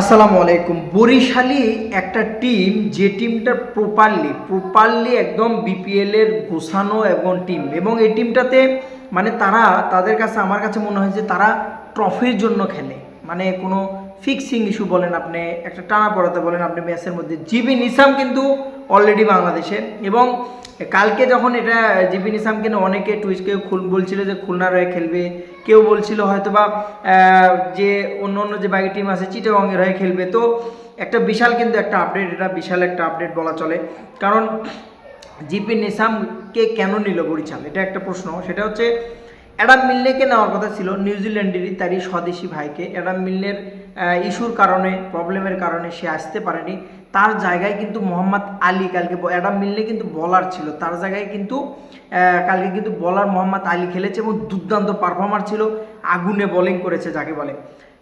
আসসালামু আলাইকুম। বরিশালী একটা টিম, যে টিমটা প্রপারলি প্রপারলি একদম বিপিএল এর গোছানো এবং টিম, এবং এই টিমটাতে মানে তারা, তাদের কাছে আমার কাছে মনে হয় যে তারা ট্রফির জন্য খেলে। মানে কোনো ফিক্সিং ইস্যু বলেন আপনি, একটা টানা পড়াতে বলেন আপনি ম্যাচের মধ্যে। জিবি নিসাম কিন্তু অলরেডি বাংলাদেশে এবং কালকে যখন এটা জিবি নিসামকে অনেকে খুল বলছিল যে খুলনার হয়ে খেলবে কেউ বলছিল হয়তো বা যে অন্য অন্য যে বাকি টিম আছে চিটাগংয়ের হয়ে খেলবে। তো একটা বিশাল কিন্তু একটা আপডেট এটা বিশাল একটা আপডেট বলা চলে। কারণ জিপি নিসামকে কেন নিল বরিশাল? এটা একটা প্রশ্ন। সেটা হচ্ছে, অ্যাডাম মিল্লেকে নেওয়ার কথা ছিল নিউজিল্যান্ডেরই তারই স্বদেশি ভাইকে। অ্যাডাম মিলনের ইস্যুর কারণে প্রবলেমের কারণে সে আসতে পারেনি। তার জায়গায় কিন্তু মোহাম্মদ আলী কালকে অ্যাডাম মিললে কিন্তু বলার ছিল। তার জায়গায় কিন্তু কালকে কিন্তু বলার মোহাম্মদ আলী খেলেছে এবং দুর্দান্ত পারফর্মার ছিল। আগুনে বোলিং করেছে, যাকে বলে।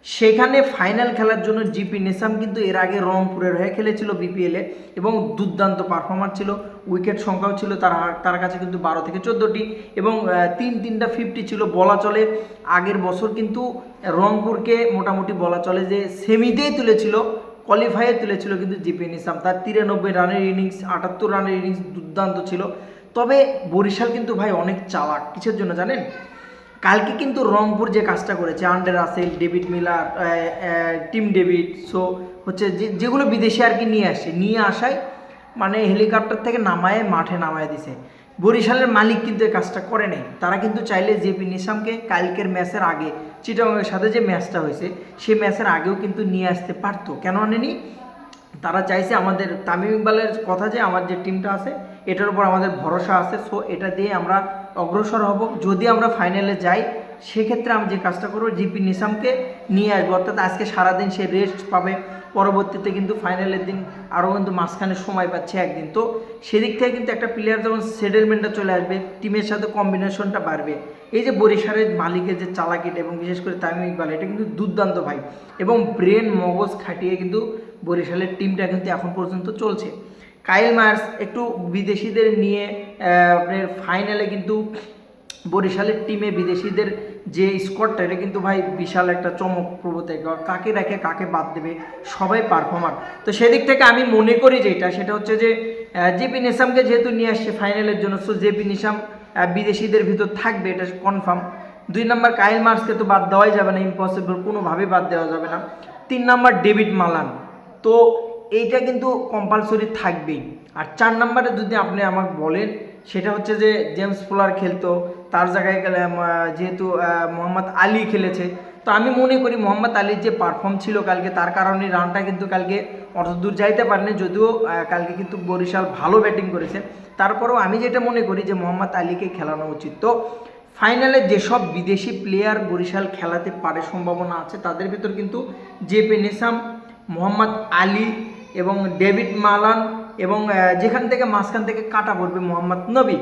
সেখানে ফাইনাল খেলার জন্য জিপি নেসাম কিন্তু এর আগে রংপুরের হয়ে খেলেছিল বিপিএলে এবং দুর্দান্ত পারফর্মার ছিল। উইকেট সংখ্যাও ছিল তার তার কাছে কিন্তু বারো থেকে চোদ্দোটি এবং তিন তিনটা ফিফটি ছিল। বলা চলে আগের বছর কিন্তু রংপুরকে মোটামুটি বলা চলে যে সেমিতেই তুলেছিল কোয়ালিফাইয়ে তুলেছিল কিন্তু জিপি নিসাম তার তিরানব্বই রানের ইনিংস আটাত্তর রানের ইনিংস দুর্দান্ত ছিল। তবে বরিশাল কিন্তু ভাই অনেক চালাক। কিসের জন্য জানেন? কালকে কিন্তু রংপুর যে কাজটা করেছে, Andre Russell, David Miller Tim David, so হচ্ছে যে, যেগুলো বিদেশে আর কি নিয়ে আসে, নিয়ে আসায় মানে হেলিকপ্টার থেকে নামায় মাঠে নামায় দিছে। বরিশালের মালিক কিন্তু এই কাজটা করে নেই। তারা কিন্তু চাইলে জেপি নিসামকে কালকের ম্যাচের আগে, চিটাগংয়ের সাথে যে ম্যাচটা হয়েছে সেই ম্যাচের আগেও কিন্তু নিয়ে আসতে পারতো। কেন আনেনি? তারা চাইছে আমাদের তামিম ইকবালের কথা যে, আমার যে টিমটা আছে এটার উপর আমাদের ভরসা আছে সো এটা দিয়ে আমরা অগ্রসর হব। যদি আমরা ফাইনালে যাই, সেক্ষেত্রে আমি যে কাজটা করব জিপি নিসামকে নিয়ে আসব। অর্থাৎ আজকে সারাদিন সে রেস্ট পাবে, পরবর্তীতে কিন্তু ফাইনালের দিন আরও কিন্তু মাঝখানে সময় পাচ্ছে একদিন। তো সেদিক থেকে কিন্তু একটা প্লেয়ার যখন সেটেলমেন্টটা চলে আসবে টিমের সাথে কম্বিনেশনটা বাড়বে। এই যে বরিশালের মালিকের যে চালাকিটা এবং বিশেষ করে তামিম ইকবাল, এটা কিন্তু দুর্দান্ত ভাই। এবং ব্রেন মগজ খাটিয়ে কিন্তু বরিশালের টিমটা কিন্তু এখন পর্যন্ত চলছে। কাইল মার্স একটু বিদেশিদের নিয়ে আপনার ফাইনালে কিন্তু বরিশালের টিমে বিদেশিদের যে স্কোয়াডটা এটা কিন্তু ভাই বিশাল একটা চমক প্রবতে কাকে রেখে কাকে বাদ দেবে, সবাই পারফর্মার তো সেদিক থেকে আমি মনে করি যেটা সেটা হচ্ছে যে জেপি নিসামকে যেহেতু নিয়ে আসছে ফাইনালের জন্য সো জেপি নিসাম বিদেশিদের ভিতর থাকবে, এটা কনফার্ম দুই নম্বর কাইল মার্সকে তো বাদ দেওয়াই যাবে না ইম্পসিবল কোনোভাবে বাদ দেওয়া যাবে না। তিন নম্বর ডেভিড মালান। তো এইটা কিন্তু কম্পালসরি থাকবেই। আর চার নম্বরে যদি আপনি আমাকে বলেন, সেটা হচ্ছে যে জেমস ফুলার খেলতো, তার জায়গায় গেলে যেহেতু মোহাম্মদ আলী খেলেছে, তো আমি মনে করি মোহাম্মদ আলীর যে পারফর্ম ছিল কালকে, তার কারণে রানটা কিন্তু কালকে অত দূর যাইতে পারেনি, যদিও কালকে কিন্তু বরিশাল ভালো ব্যাটিং করেছে। তারপরেও আমি যেটা মনে করি যে মোহাম্মদ আলীকে খেলানো উচিত। তো ফাইনালে যেসব বিদেশি প্লেয়ার বরিশাল খেলাতে পারে সম্ভাবনা আছে, তাদের ভিতর কিন্তু জেপি নিসাম, মোহাম্মদ আলী এবং ডেভিড মালান এবং যেখান থেকে মাঝখান থেকে কাটা পড়বে মোহাম্মদ নবী।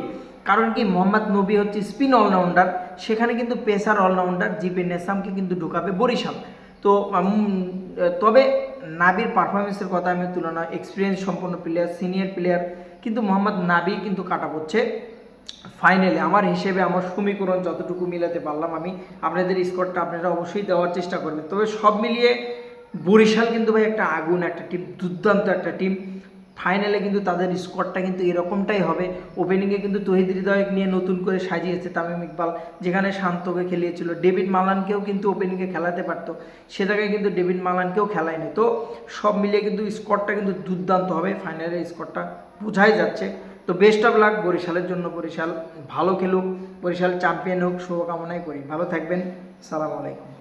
কারণ কি, মোহাম্মদ নবী হচ্ছে স্পিন অলরাউন্ডার, সেখানে কিন্তু পেসার অলরাউন্ডার জিপি নেসামকে কিন্তু ঢুকাবে বরিশাল। তো তবে নাবির পারফরমেন্সের কথা আমি তুলনা এক্সপিরিয়েন্স সম্পন্ন প্লেয়ার সিনিয়র প্লেয়ার কিন্তু মোহাম্মদ নাবি কিন্তু কাটা পড়ছে ফাইনালে আমার হিসেবে আমার সমীকরণ যতটুকু মিলাতে পারলাম আমি, আপনাদের স্কোরটা আপনারা অবশ্যই দেওয়ার চেষ্টা করবেন। তবে সব মিলিয়ে বরিশাল কিন্তু ভাই একটা আগুন, একটা টিম দুর্দান্ত একটা টিম ফাইনালে কিন্তু তাদের স্কোরটা কিন্তু এরকমটাই হবে। ওপেনিংয়ে কিন্তু তহিদ হৃদয় নিয়ে নতুন করে সাজিয়েছে তামিম ইকবাল, যেখানে শান্তকে খেলিয়েছিল। ডেভিড মালানকেও কিন্তু ওপেনিংয়ে খেলাতে পারতো। সে জায়গায় কিন্তু ডেভিড মালানকেও খেলায়নি। তো সব মিলিয়ে কিন্তু স্কোরটা কিন্তু দুর্দান্ত হবে। ফাইনালের স্কোরটা বোঝাই যাচ্ছে। তো বেস্ট অফ লাক বরিশালের জন্য। বরিশাল ভালো খেলুক। বরিশাল চ্যাম্পিয়ন হোক। শুভকামনাই করি। ভালো থাকবেন। সালাম আলাইকুম।